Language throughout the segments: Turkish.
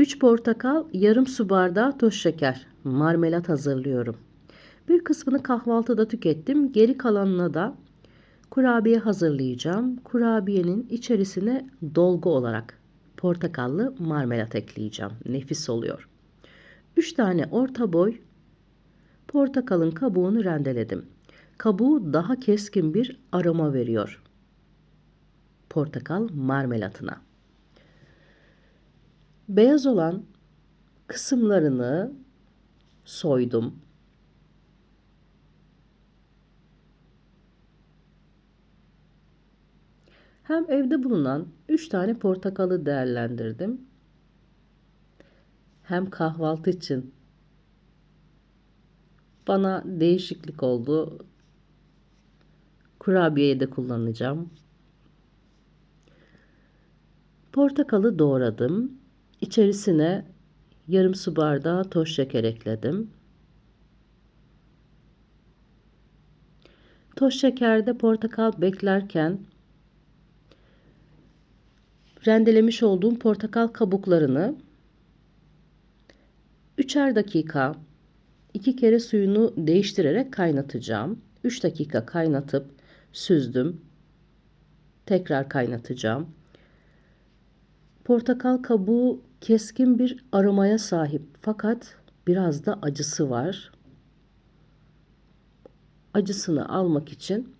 3 portakal, yarım su bardağı toz şeker, marmelat hazırlıyorum. Bir kısmını kahvaltıda tükettim. Geri kalanına da kurabiye hazırlayacağım. Kurabiyenin içerisine dolgu olarak portakallı marmelat ekleyeceğim. Nefis oluyor. 3 tane orta boy portakalın kabuğunu rendeledim. Kabuğu daha keskin bir aroma veriyor. Portakal marmelatına. Beyaz olan kısımlarını soydum. Hem evde bulunan 3 tane portakalı değerlendirdim. Hem kahvaltı için bana değişiklik oldu. Kurabiyeye de kullanacağım. Portakalı doğradım. İçerisine yarım su bardağı toz şeker ekledim. Toz şekerde portakal beklerken rendelemiş olduğum portakal kabuklarını üçer dakika iki kere suyunu değiştirerek kaynatacağım. 3 dakika kaynatıp süzdüm. Tekrar kaynatacağım. Portakal kabuğu keskin bir aromaya sahip fakat biraz da acısı var. Acısını almak için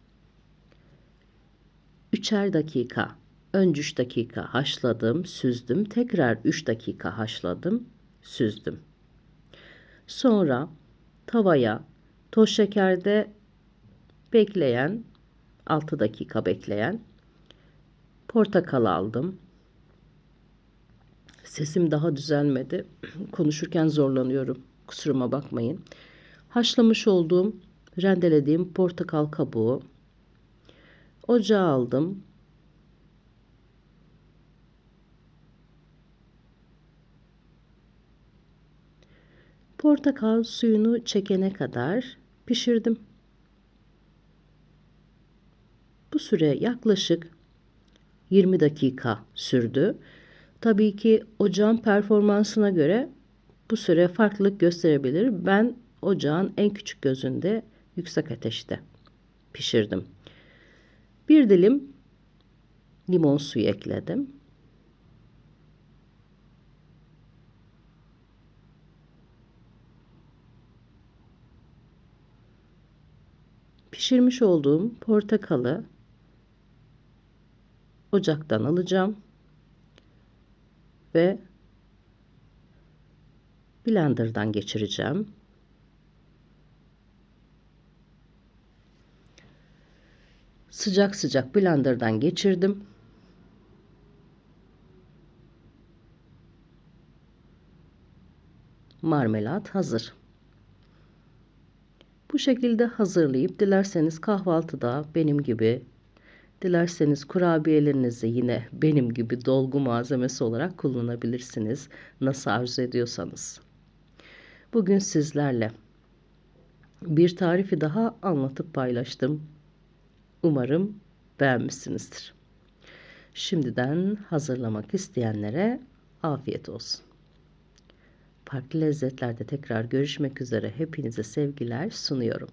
üçer dakika önce 3 dakika haşladım, süzdüm. Tekrar 3 dakika haşladım, süzdüm. Sonra tavaya toz şekerde bekleyen 6 dakika bekleyen portakal aldım. Sesim daha düzelmedi. Konuşurken zorlanıyorum. Kusuruma bakmayın. Haşlamış olduğum, rendelediğim portakal kabuğu ocağa aldım. Portakal suyunu çekene kadar pişirdim. Bu süre yaklaşık 20 dakika sürdü. Tabii ki ocağın performansına göre bu süre farklılık gösterebilir. Ben ocağın en küçük gözünde yüksek ateşte pişirdim. Bir dilim limon suyu ekledim. Pişirmiş olduğum portakalı ocaktan alacağım ve blenderdan geçireceğim. Sıcak sıcak blenderdan geçirdim. Marmelat hazır. Bu şekilde hazırlayıp dilerseniz kahvaltıda benim gibi Dilerseniz kurabiyelerinizi yine benim gibi dolgu malzemesi olarak kullanabilirsiniz. Nasıl arzu ediyorsanız. Bugün sizlerle bir tarifi daha anlatıp paylaştım. Umarım beğenmişsinizdir. Şimdiden hazırlamak isteyenlere afiyet olsun. Farklı lezzetlerde tekrar görüşmek üzere hepinize sevgiler sunuyorum.